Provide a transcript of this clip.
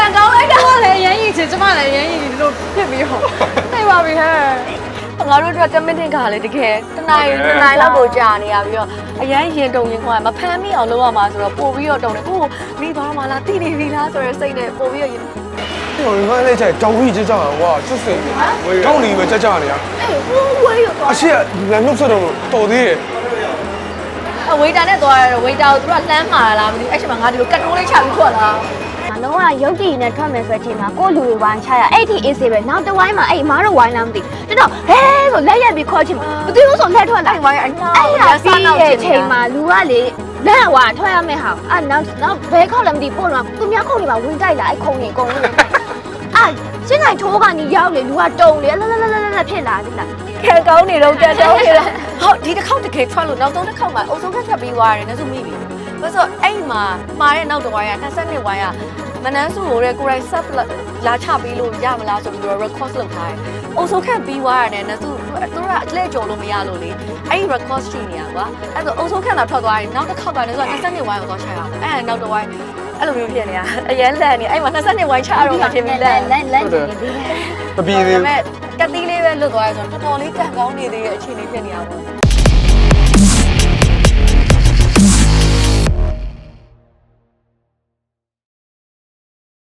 ကန်ကောင်းလိုက်တာလည်းအရင်ရင်ချင်ကျမလည်းအရင်ရင်ဒီလိုဖြစ်ပြီးဟောနေပါပြီဟဲ့ငါတို့တို့10မိနစ်ကလည်းတကယ်တနားရီတနားရီလောက်ကိုကြာနေရပြီးတော့အရန်ရင်တုံရင်ခွာမဖမ်းမိအောင်လုပ်ရမှာဆိုတော့ပို့ပြီးတော့တုံတယ်ကိုကိုမိသွားမှလားတိနေပြီလားဆိုတော့စိတ်နဲ့ပို့ပြီးတော့ရင်ဟိုငါလည်းကြိုက်တောင်းပြီးကြကြတာကွာစစ်စင်တောင်းနေပဲကြကြနေရအေးဟိုးဝေးရောအရှိကလည်းနှုတ်ဆက်တော့တော်သေးတယ်အဝေးတာနဲ့သွားရတော့ဝေးတာကိုသူကလှမ်းမာလားမသိဘူးအဲ့ချိန်မှာငါဒီလိုကတ်တိုးလေးချပြီးထွက်လာ မလုံးဝရုပ်တည်နဲ့ထွက်မယ်ဆိုတဲ့အချိန်မှာကိုယ့်လူတွေဝိုင်းချရအဲ့ဒီအေးစေးပဲနောက်တစ်ဝိုင်းမှာအဲ့မားတို့ဝိုင်းလားမသိကျွန်တော်ဟဲဆိုလက်ရက်ပြီးခေါ်ချင်မသိဘူးဆိုလက်ထွက်လိုက်အဲ့ဝိုင်းအညာအဲ့ဒါပြီးရဲ့အချိန်မှာလူကလေလက်ဝါထွက်ရမယ့်ဟာအဲ့နောက်နောက်ဘဲခေါက်လည်းမသိပို့တော့သူများခုံတွေမှာဝင်တိုက်လာအဲ့ခုံတွေအကုန်လုံးအဲ့ရှင်းနိုင်ထိုးကနေရောက်လေလူကတုံလေလလလလလဖြစ်လာပြီလားခဲကောင်းနေတော့တက်တော့နေတာဟုတ်ဒီတစ်ခေါက်တကယ်ထွက်လို့နောက်ဆုံးတစ်ခေါက်မှာအုပ်ဆုံးကထွက်ပြီးသွားတယ်နစုမိပြီဘာလို့ဆိုအဲ့မှာမှားတဲ့နောက်တစ်ဝိုင်းက22ဝိုင်းက မနန်းစုကိုတဲ့ကိုရိုင်းဆက်လာချပေးလို့ရမလားဆိုပြီးတော့ record လုပ်ထားတယ်။အုပ်ဆုံးခက်ပြီးသွားရတယ်နစုသူတို့ကအလဲကြော်လို့မရလို့လေအဲ့ဒီ record ရှိနေရကွာအဲ့ဒါအုပ်ဆုံးခက်လာထွက်သွားရင်နောက်တစ်ခေါက်ကနစုက22ဝိုင်းကိုတော့ချရအောင်အဲ့ဒါနောက်တစ်ဝိုင်းအဲ့လိုမျိုးဖြစ်နေတာအရန်လန့်နေအဲ့မှာ22ဝိုင်းချရတော့မှဖြစ်ပြီးလန့်လက်လက်နေပြီမပြေသေးဒါပေဘူးမဲ့ကတိလေးပဲလွတ်သွားရဆိုတော့တော်တော်လေးကံကောင်းနေသေးတဲ့အခြေအနေဖြစ်နေတာပေါ့